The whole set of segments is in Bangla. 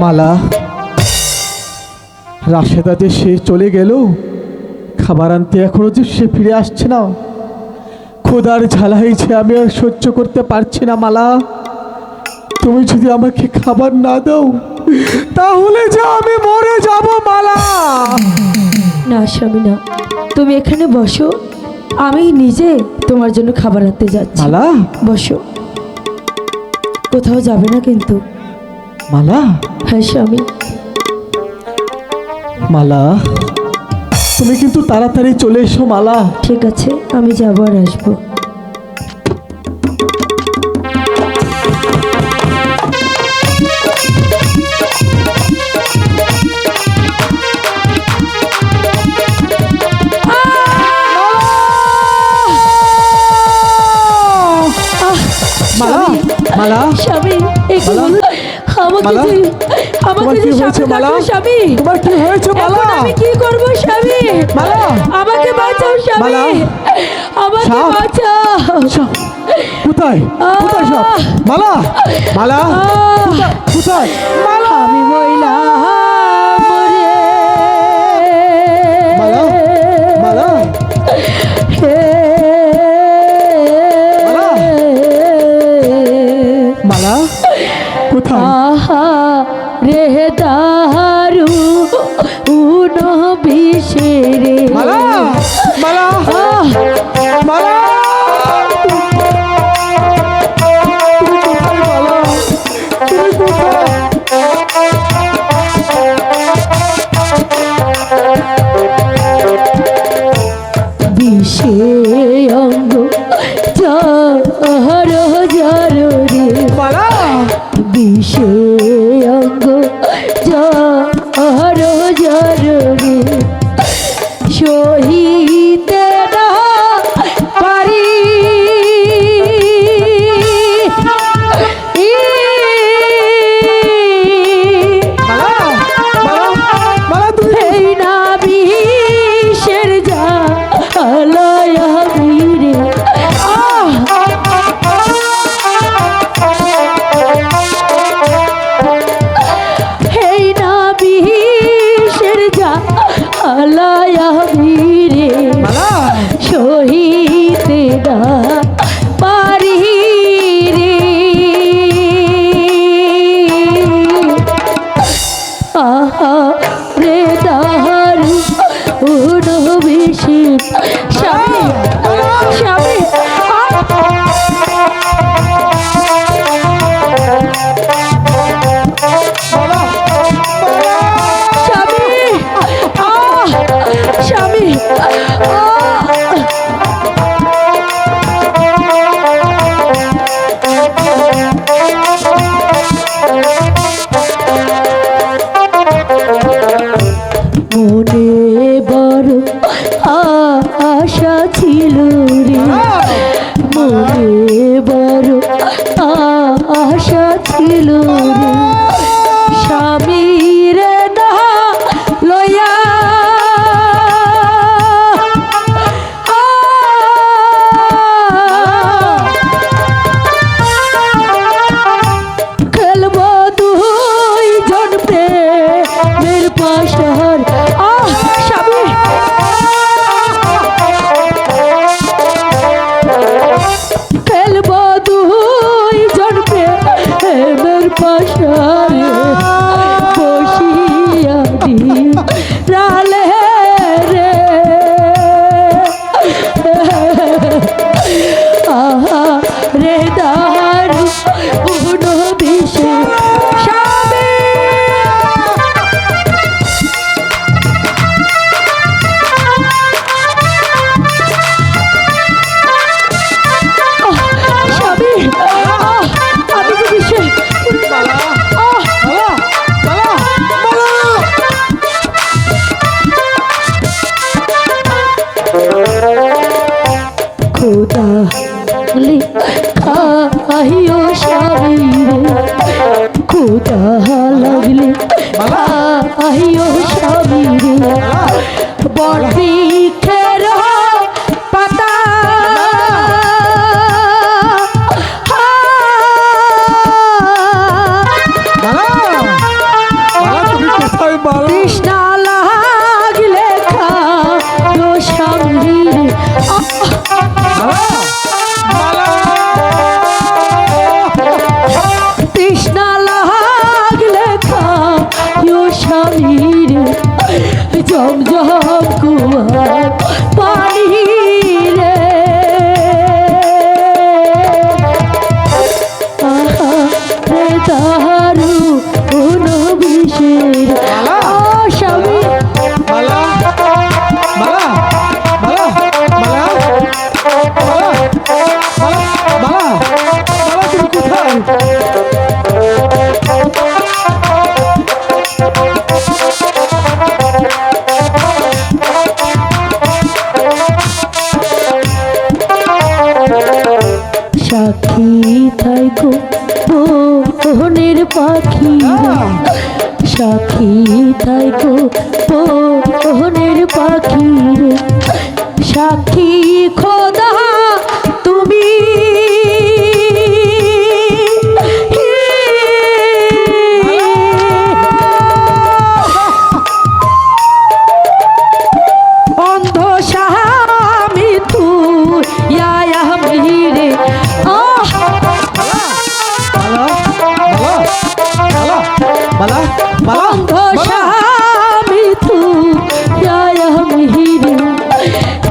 মালা রাশেদা যে সে চলে গেল খাবার আনতে এখনও যে সে ফিরে আসছে না। খোদার ঝালাইছে আমি আর সহ্য করতে পারছি না মালা। তুমি যদি আমাকে খাবার না দাও তাহলে যে আমি মরে যাব মালা। না স্বামী না। তুমি এখানে বসো। আমি নিজে তোমার জন্য খাবার আনতে যাচ্ছি। মালা? বসো। কোথাও যাবে না কিন্তু। মালা? হ্যাঁ স্বামী। মালা তুমি কিন্তু তাড়াতাড়ি চলে এসো মালা। ঠিক আছে আমি যাব আর আসব। আমাকে মালা? যে- আমাকে যে কি হয়েছে মালা? স্বামী। তোমার কি হয়েছে মালা? আমি কি করব স্বামী? মালা? আমাকে বাঁচাও স্বামী। আমাকে? বাঁচাও। কোথায়? কোথায় সব মালা? মালা? কোথায়? কোথায়? মালা? আমি মহিলা। চাহিও তাহারু কোনো বিশেষ সাক্ষী থাইকো স্বামী তুই আমি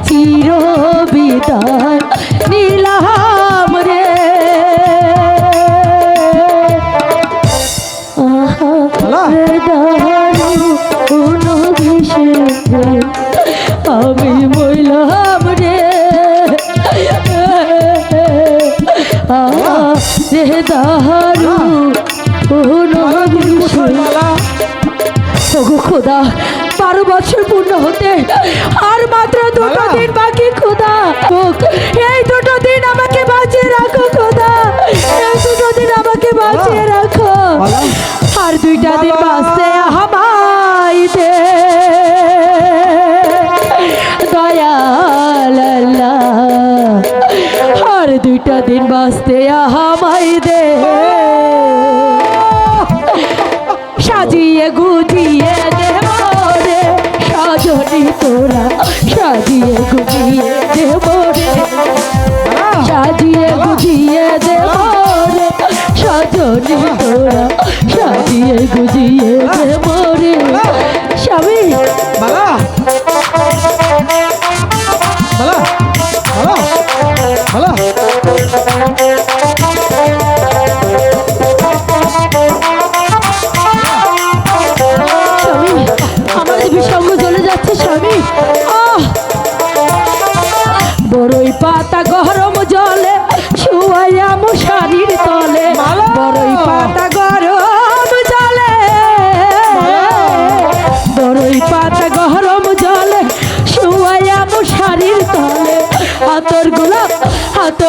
চির বিদায় নীলাম রে। আহা মালা। দারু কোনো আমি মইলাম রে। আহা রে দারু কোনো বিষে মালা ওগো খোদা বারো বছর পূর্ণ হতে আর মাত্র দুটো দিন বাকি খোদা। এই দুটো দিন আমাকে বাঁচিয়ে রাখো।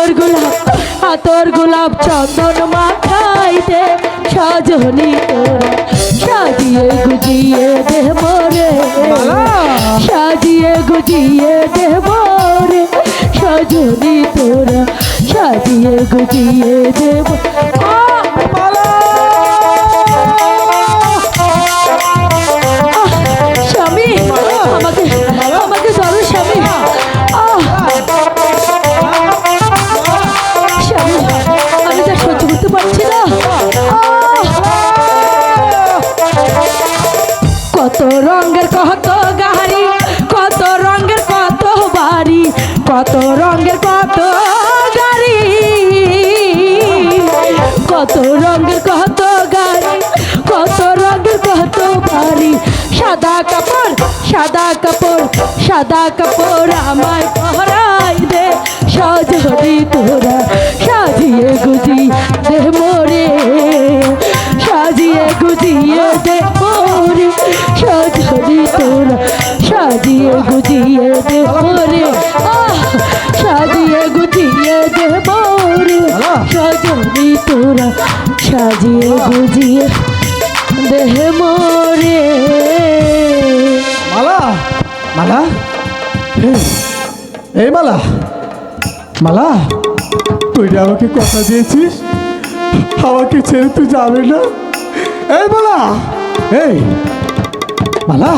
হাতর গোলাপ হাতর গোলাপ চন্দন দে সজনি তোরা সাজিয়ে গুজিয়ে দে মরে! সাজিয়ে গুজিয়ে দে মরে, সাজনি তোরা সাজিয়ে গুজিয়ে দে সাদা কাপড় আমায় পহরাই দে সজনি তোরা, সাজিয়ে গুজি দে মোরে। সাজিয়ে গুজিয়ে দে মোরে সজনি তোরা, সাজিয়ে গুজিয়ে দে মোরে। সাজিয়ে গুজিয়ে দে মোরে সজনি তোরা, সাজিয়ে গুজিয়ে দেহ মোরে। মালা মালা। এই, মালা। মালা তুই আমাকে কথা দিয়েছিস আমাকে ছেড়ে তুই যাবে না। এই মালা এই মালা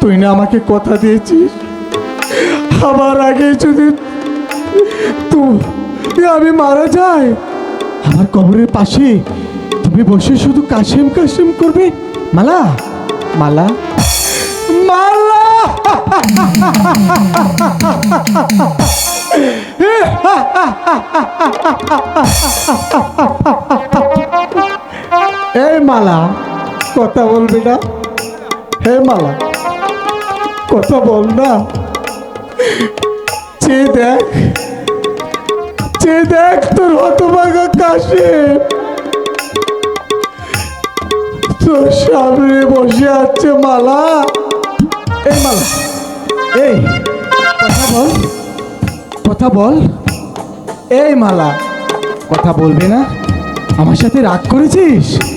তুই না আমাকে কথা দিয়েছিস আমার আগে যদি তুই আমি মারা যাই আমার কবরের পাশে তুমি বসে শুধু কাশেম কাশেম করবে। মালা মালা। এই মালা, কথা বলবি না? হে মালা, কথা বল না। চেয়ে দেখ চে দেখ তোর হতভাগা কাশে। তোর সামনে বসে আছে মালা। এই মালা। এই কথা বল কথা বল। এই মালা কথা বলবে না? আমার সাথে রাগ করেছিস?